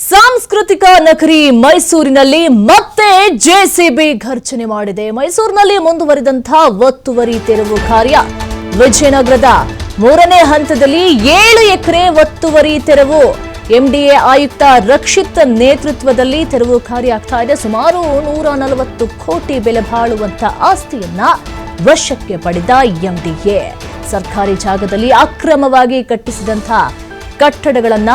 ಸಾಂಸ್ಕೃತಿಕ ನಗರಿ ಮೈಸೂರಿನಲ್ಲಿ ಮತ್ತೆ ಜೆಸಿಬಿ ಘರ್ಷಣೆ ಮಾಡಿದೆ. ಮೈಸೂರಿನಲ್ಲಿ ಮುಂದುವರಿದಂತಹ ಒತ್ತುವರಿ ತೆರವು ಕಾರ್ಯ. ವಿಜಯನಗರದ ಮೂರನೇ ಹಂತದಲ್ಲಿ ಏಳು ಎಕರೆ ಒತ್ತುವರಿ ತೆರವು. ಎಂಡಿಎ ಆಯುಕ್ತ ರಕ್ಷಿತ್ ನೇತೃತ್ವದಲ್ಲಿ ತೆರವು ಕಾರ್ಯ ಆಗ್ತಾ ಇದೆ. ಸುಮಾರು ನೂರ ನಲವತ್ತು ಕೋಟಿ ಬೆಲೆ ಬಾಳುವಂತ ಆಸ್ತಿಯನ್ನ ವಶಕ್ಕೆ ಪಡೆದ ಎಂಡಿಎ ಸರ್ಕಾರಿ ಜಾಗದಲ್ಲಿ ಅಕ್ರಮವಾಗಿ ಕಟ್ಟಿಸಿದಂತಹ ಕಟ್ಟಡಗಳನ್ನ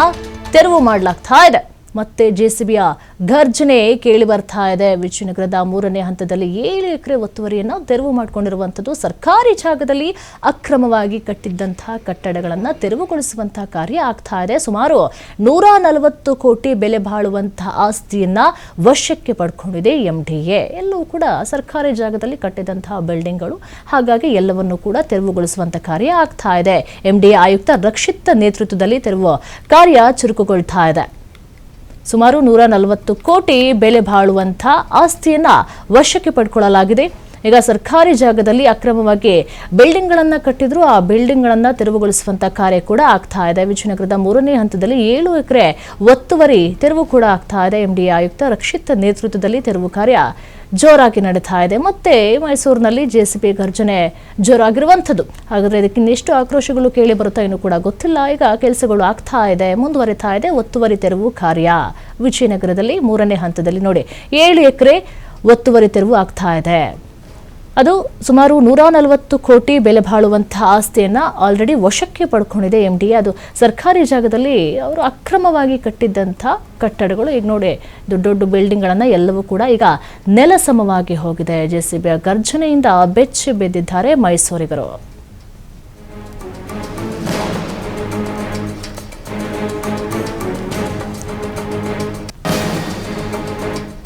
ತೆರವು ಮಾಡಲಾಗ್ತಾ ಇದೆ. ಮತ್ತೆ ಜೆಸಿಬಿಯ ಘರ್ಜನೆ ಕೇಳಿ ಬರ್ತಾ ಇದೆ. ವಿಜಯನಗರದ ಮೂರನೇ ಹಂತದಲ್ಲಿ ಏಳು ಎಕರೆ ಒತ್ತುವರಿಯನ್ನು ತೆರವು ಮಾಡಿಕೊಂಡಿರುವಂಥದ್ದು ಸರ್ಕಾರಿ ಜಾಗದಲ್ಲಿ ಅಕ್ರಮವಾಗಿ ಕಟ್ಟಿದ್ದಂತಹ ಕಟ್ಟಡಗಳನ್ನು ತೆರವುಗೊಳಿಸುವಂತಹ ಕಾರ್ಯ ಆಗ್ತಾ ಇದೆ. ಸುಮಾರು ನೂರ ನಲವತ್ತು ಕೋಟಿ ಬೆಲೆ ಬಾಳುವಂತಹ ಆಸ್ತಿಯನ್ನ ವಶಕ್ಕೆ ಪಡ್ಕೊಂಡಿದೆ ಎಂಡಿಎ. ಎಲ್ಲವೂ ಕೂಡ ಸರ್ಕಾರಿ ಜಾಗದಲ್ಲಿ ಕಟ್ಟಿದಂತಹ ಬಿಲ್ಡಿಂಗ್ಗಳು ಹಾಗಾಗಿ ಎಲ್ಲವನ್ನು ಕೂಡ ತೆರವುಗೊಳಿಸುವಂತಹ ಕಾರ್ಯ ಆಗ್ತಾ ಇದೆ. ಎಂಡಿಎ ಆಯುಕ್ತ ರಕ್ಷಿತ್ ನೇತೃತ್ವದಲ್ಲಿ ತೆರವು ಕಾರ್ಯ ಚುರುಕುಗೊಳ್ತಾ ಇದೆ. ಸುಮಾರು ನೂರ ನಲವತ್ತು ಕೋಟಿ ಬೆಲೆ ಬಾಳುವಂಥ ಆಸ್ತಿಯನ್ನ ವಶಕ್ಕೆ ಪಡ್ಕೊಳ್ಳಲಾಗಿದೆ. ಈಗ ಸರ್ಕಾರಿ ಜಾಗದಲ್ಲಿ ಅಕ್ರಮವಾಗಿ ಬಿಲ್ಡಿಂಗ್ಗಳನ್ನು ಕಟ್ಟಿದ್ರು ಆ ಬಿಲ್ಡಿಂಗ್ಗಳನ್ನು ತೆರವುಗೊಳಿಸುವಂತ ಕಾರ್ಯ ಕೂಡ ಆಗ್ತಾ ಇದೆ. ವಿಜಯನಗರದ ಮೂರನೇ ಹಂತದಲ್ಲಿ ಏಳು ಎಕರೆ ಒತ್ತುವರಿ ತೆರವು ಕೂಡ ಆಗ್ತಾ ಇದೆ. ಎಂಡಿ ಆಯುಕ್ತ ರಕ್ಷಿತ್ ನೇತೃತ್ವದಲ್ಲಿ ತೆರವು ಕಾರ್ಯ ಜೋರಾಗಿ ನಡೀತಾ ಇದೆ. ಮತ್ತೆ ಮೈಸೂರಿನಲ್ಲಿ ಜೆಸಿಪಿ ಗರ್ಜನೆ ಜೋರಾಗಿರುವಂಥದ್ದು. ಹಾಗಾದ್ರೆ ಇದಕ್ಕೆ ಇನ್ನೆಷ್ಟು ಆಕ್ರೋಶಗಳು ಕೇಳಿ ಬರುತ್ತಾ ಇನ್ನೂ ಕೂಡ ಗೊತ್ತಿಲ್ಲ. ಈಗ ಕೆಲಸಗಳು ಆಗ್ತಾ ಇದೆ, ಮುಂದುವರಿತಾ ಇದೆ. ಒತ್ತುವರಿ ತೆರವು ಕಾರ್ಯ ವಿಜಯನಗರದಲ್ಲಿ ಮೂರನೇ ಹಂತದಲ್ಲಿ ನೋಡಿ. ಏಳು ಎಕರೆ ಒತ್ತುವರಿ ತೆರವು ಆಗ್ತಾ ಇದೆ. ಅದು ಸುಮಾರು ನೂರ ನಲವತ್ತು ಕೋಟಿ ಬೆಲೆ ಬಾಳುವಂತಹ ಆಸ್ತಿಯನ್ನ ಆಲ್ರೆಡಿ ವಶಕ್ಕೆ ಪಡ್ಕೊಂಡಿದೆ ಎಂ ಡಿ ಅದು ಸರ್ಕಾರಿ ಜಾಗದಲ್ಲಿ ಅವರು ಅಕ್ರಮವಾಗಿ ಕಟ್ಟಿದ್ದಂಥ ಕಟ್ಟಡಗಳು. ಈಗ ನೋಡಿ, ದೊಡ್ಡ ದೊಡ್ಡ ಬಿಲ್ಡಿಂಗ್ಗಳನ್ನು ಎಲ್ಲವೂ ಕೂಡ ಈಗ ನೆಲಸಮವಾಗಿ ಹೋಗಿದೆ. ಜೆ ಸಿ ಬಿಯ ಗರ್ಜನೆಯಿಂದ ಬೆಚ್ಚಿ ಬಿದ್ದಿದ್ದಾರೆ ಮೈಸೂರಿಗರು.